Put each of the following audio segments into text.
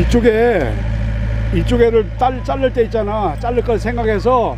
이쪽에 이쪽에를 딸, 자를 때 있잖아. 자를 걸 생각해서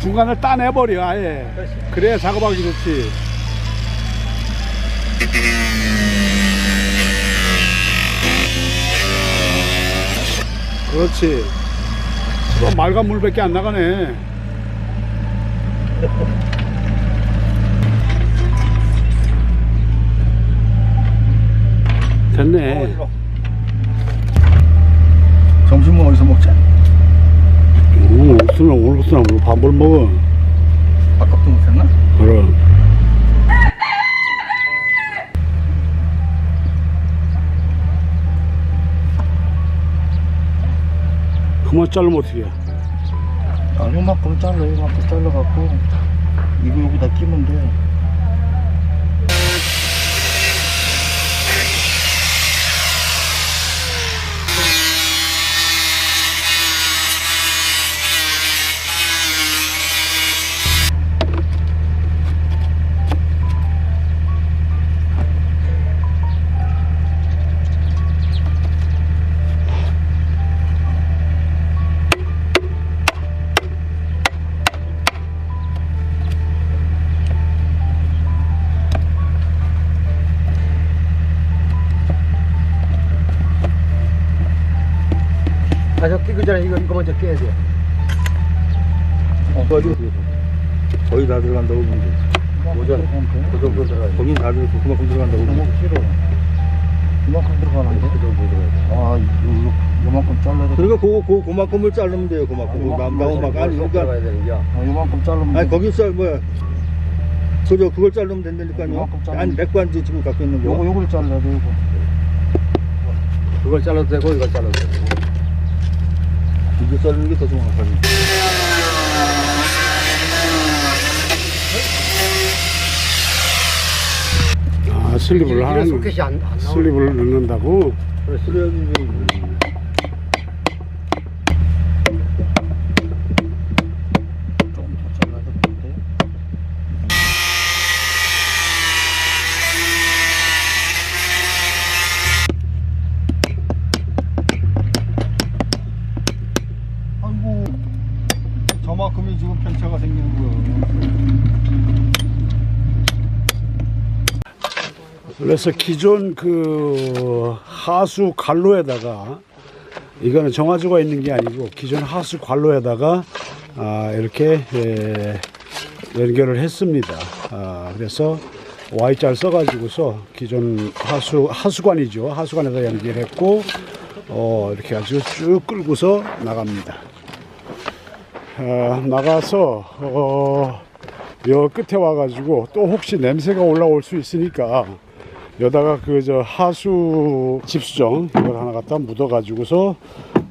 중간을 따내버려 아예. 그래야 작업하기 좋지. 그렇지. 또 말과 물밖에 안 나가네. 됐네 점심은 어디서 먹자? 오늘 옥수나 오늘 옥수나 뭐 밥을 먹어 아깝도 못했나? 그럼 그만 자르면 어떻게 해? 아, 이만큼 잘라, 이만큼 잘라갖고 이거 여기다 끼면 돼. 아, 저 끼기 전에 이거, 이거 먼저 깨야 돼. 어, 어디? 거의 다 들어간다고 보면 되지. 모자, 그 정도 들어가야 돼. 거긴 다 들어가고 그만큼 들어간다고 보면 되지. 이만큼 들어가는데? 그 정도 들어가야지. 아, 이거, 요만큼 잘라도. 그러니까 그, 그, 그만큼을 자르면 돼요, 그만큼. 그 막, 막, 막, 아니, 그러니까. 아, 요만큼 자르면 아니, 돼. 거기 썰, 뭐야. 그저 그걸 자르면 된다니까요. 아니, 맥반지 지금 갖고 있는 요거, 거. 요걸 잘라야 돼, 요거. 그걸 잘라도 되고, 이걸 잘라도 되고. 이거 자르는 게더 정확하지. 아 슬립을 하는. 슬립을 넣는다고 그래, 쓰려야지. 조금 더 잘라야 되는데. 아이고, 저만큼이 지금 편차가 생기는 거야. 그래서 기존 그 하수 관로에다가 이거는 정화조가 있는 게 아니고 기존 하수 관로에다가 아, 이렇게 예, 연결을 했습니다. 아, 그래서 Y자를 써가지고서 기존 하수 하수관이죠. 하수관에다 연결했고 어, 이렇게 가지고 쭉 끌고서 나갑니다. 아, 나가서 어, 여 끝에 와가지고 또 혹시 냄새가 올라올 수 있으니까 여다가 그 저 하수 집수정 이걸 하나 갖다 묻어 가지고서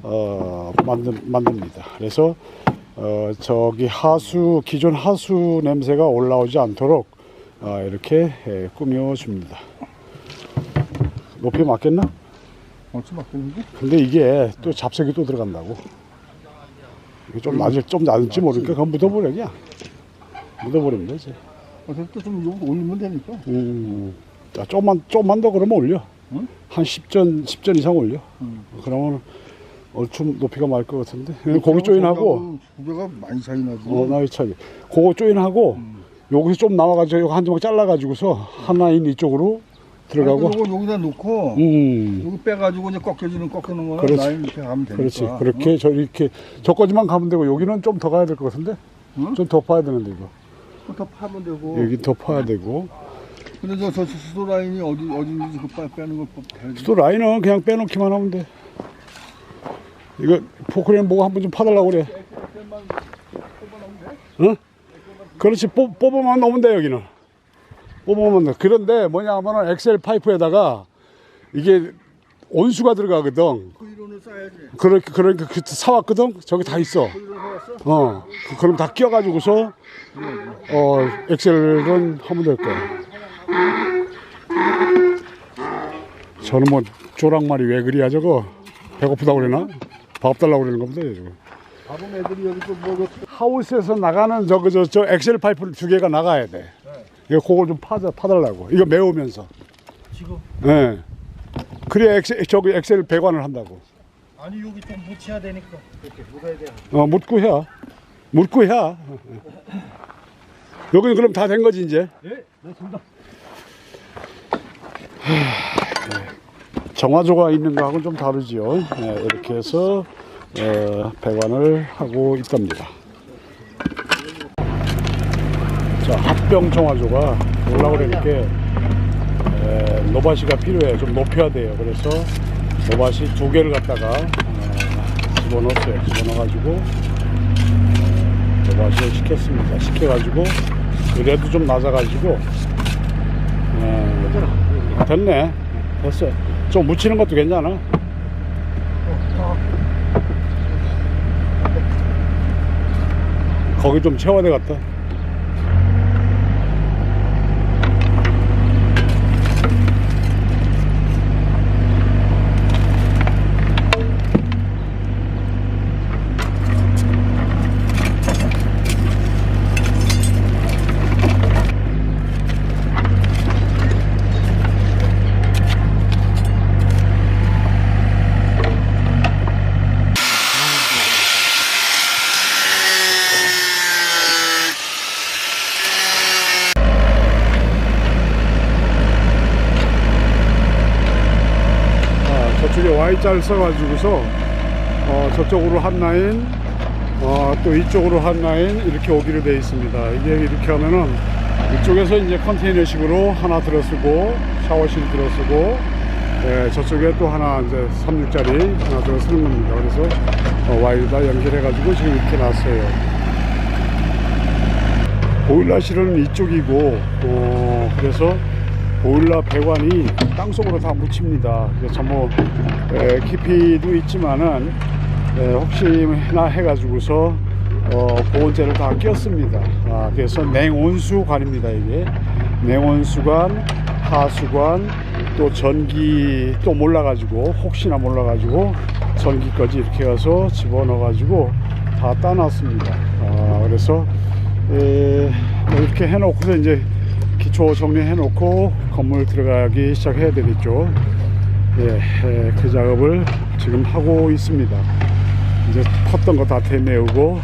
어 만든 만듭니다. 그래서 어 저기 하수 기존 하수 냄새가 올라오지 않도록 어 이렇게 예, 꾸며 줍니다. 높이 맞겠나? 어찌 맞겠는데? 근데 이게 또 잡석이 또 들어간다고. 이게 좀 낮을 좀 낮을지 모르니까 그건 묻어버려 그냥. 묻어버리면 되지. 어차피 좀 올리면 되니까. 음, 자, 조금만, 조금만 더 그러면 올려. 응? 한 10전, 10전 이상 올려. 응. 그러면 얼추 높이가 말 것 같은데. 고기 조인하고, 두 개가 많이 차이 나지. 어, 나이 차이. 그거 조인하고, 여기서 좀 나와가지고, 여기 한 조각 잘라가지고서, 하나인 이쪽으로 들어가고, 이거 여기다 놓고 음, 여기 빼가지고 이제 꺾여지는 꺾이는 거는 그렇지. 라인 이렇게 가면 되니까. 그렇지. 그렇게, 저, 이렇게, 저까지만 가면 되고, 여기는 좀 더 가야 될 것 같은데? 응? 좀더 파야 되는데, 이거. 어? 더 파면 되고. 여기 더 파야 되고. 근데 저, 저 수도 라인이 어디 어딘지 그 빼- 빼는 걸. 또 라인은 그냥 빼놓기만 하면 돼. 이거 포크레인 보고 한번 좀 파달라고 그래. 응? 그렇지 뽑, 뽑아만 넣으면 돼 여기는. 뽑아만 돼. 그런데 뭐냐 하면은 엑셀 파이프에다가 이게 온수가 들어가거든. 그 이론을 쌓아야지. 그러니까 그러니까 그 사왔거든. 저기 다 있어. 그? 어. 그- 그럼 다 끼워가지고서 어 엑셀은 하면 될 거야. 저는 뭐 조랑말이 왜 그리야 저거 배고프다고 그러나 밥 달라고 그러는 겁니다 지금. 밥은 애들이 여기 또뭐 하우스에서 나가는 저거 저, 저 엑셀 파이프 두 개가 나가야 돼. 이거 그걸 좀 파자 파달라고. 이거 메우면서. 지금 예. 그래야 엑셀 저기 엑셀 배관을 한다고. 아니 여기 좀 묻혀야 되니까 이렇게 묻어야 돼. 어, 묻고 해. 묻고 해. 여기는 그럼 다 된 거지 이제. 예, 맞습니다. 정화조가 있는 거하고는 좀 다르지요. 네, 이렇게 해서 어, 배관을 하고 있답니다. 자, 합병 정화조가 올라고 그러니까 에, 노바시가 필요해요. 좀 높여야 돼요. 그래서 노바시 두 개를 갖다가 어, 집어넣었어요. 집어넣어가지고 어, 노바시를 시켰습니다. 시켜가지고 그래도 좀 낮아가지고 어, 됐네. 됐어. 좀 묻히는 것도 괜찮아. 거기 좀 채워야 되겠다. 아, Y자를 써가지고서 어, 저쪽으로 한 라인, 어, 또 이쪽으로 한 라인 이렇게 오기로 되어 있습니다. 이게 이렇게 하면은 이쪽에서 이제 컨테이너식으로 하나 들어쓰고 샤워실 들어쓰고 예, 저쪽에 또 하나 이제 36짜리 하나 들어쓰는 겁니다. 그래서 어, Y다 연결해 가지고 지금 이렇게 놨어요. 보일러실은 이쪽이고 어, 그래서 보일러 배관이 땅속으로 다 묻힙니다. 그래서 뭐 에, 깊이도 있지만은 에, 혹시나 해가지고서 어, 보온재를 다 끼웠습니다. 아, 그래서 냉온수관입니다. 이게 냉온수관, 하수관, 또 전기 또 몰라가지고 혹시나 몰라가지고 전기까지 이렇게 가서 집어넣어가지고 다 따놨습니다. 아, 그래서 에, 뭐 이렇게 해놓고서 이제 기초 정리해 놓고 건물 들어가기 시작해야 되겠죠. 예, 예, 그 작업을 지금 하고 있습니다. 이제 텄던 거다 대메우고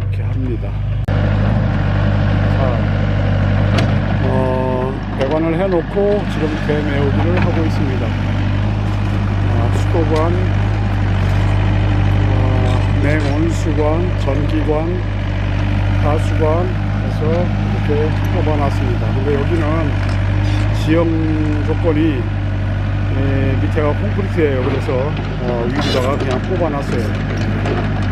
이렇게 합니다. 자, 어, 배관을 해 놓고 지금 대메우기를 하고 있습니다. 아, 수도관, 어, 냉온수관, 전기관, 가수관 해서 이렇게 뽑아놨습니다. 근데 여기는 지형 조건이 에, 밑에가 콘크리트예요. 그래서 어, 위에다가 그냥 뽑아놨어요.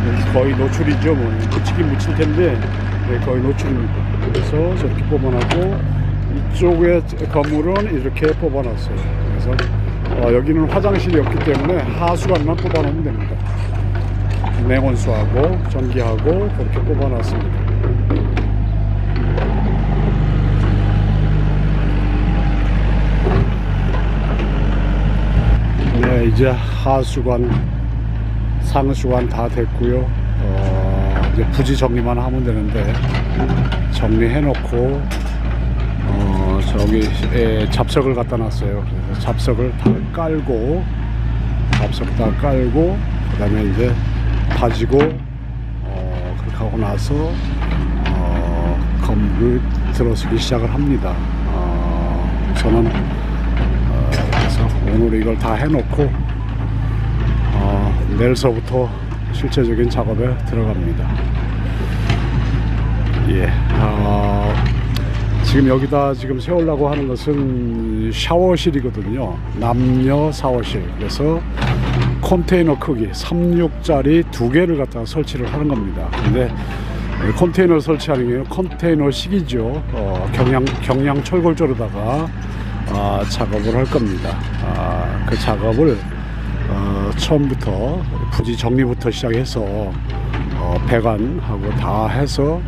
여기 거의 노출이죠. 뭐 묻히긴 묻힐 텐데 네, 거의 노출입니다. 그래서 저렇게 뽑아놨고 이쪽에 건물은 이렇게 뽑아놨어요. 그래서 어, 여기는 화장실이 없기 때문에 하수관만 뽑아놓으면 됩니다. 냉온수하고 전기하고 그렇게 뽑아놨습니다. 네, 이제 하수관, 상수관 다 됐고요. 어, 이제 부지 정리만 하면 되는데 정리해놓고 어, 저기에 잡석을 갖다 놨어요. 그래서 잡석을 다 깔고 잡석 다 깔고 그다음에 이제 다지고 어, 그렇게 하고 나서 어, 건물을 들어서기 시작을 합니다. 어, 저는 오늘 이걸 다 해놓고 어, 내일서부터 실제적인 작업에 들어갑니다. 예. 어, 지금 여기다 지금 세우려고 하는 것은 샤워실이거든요. 남녀 샤워실. 그래서 컨테이너 크기 36짜리 두 개를 갖다가 설치를 하는 겁니다. 근데 이 컨테이너 설치하는 게 컨테이너 식이죠. 어, 경량 경량 철골조로다가 아, 작업을 할 겁니다. 아, 그 작업을 어, 처음부터 부지 정리부터 시작해서 어, 배관하고 다 해서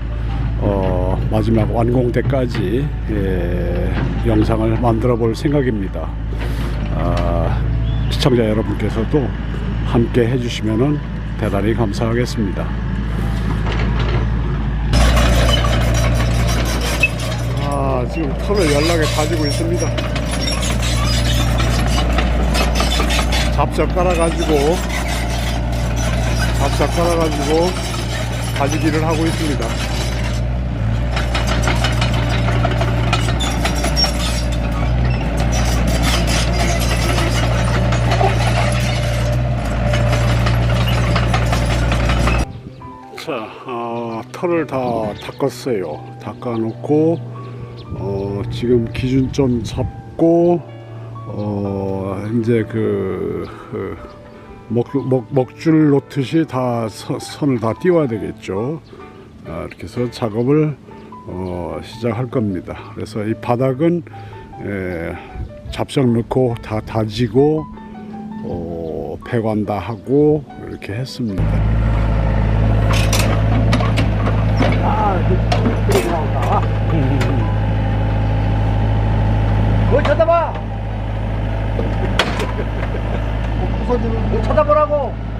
어, 마지막 완공 때까지 예, 영상을 만들어 볼 생각입니다. 아, 시청자 여러분께서도 함께 해주시면 대단히 감사하겠습니다. 아, 지금 털을 연락에 가지고 있습니다. 잡석 깔아가지고 잡석 깔아가지고 가지기를 하고 있습니다. 자, 어, 털을 다 닦았어요. 닦아 놓고 어, 지금 기준점 잡고 어, 이제 그, 그 먹, 먹, 먹줄 놓듯이 다 서- 선을 다 띄워야 되겠죠. 아, 이렇게 해서 작업을 어, 시작할 겁니다. 그래서 이 바닥은 에, 잡석 넣고 다 다지고 어, 배관 다 하고 이렇게 했습니다. 그걸 쳐다보라고!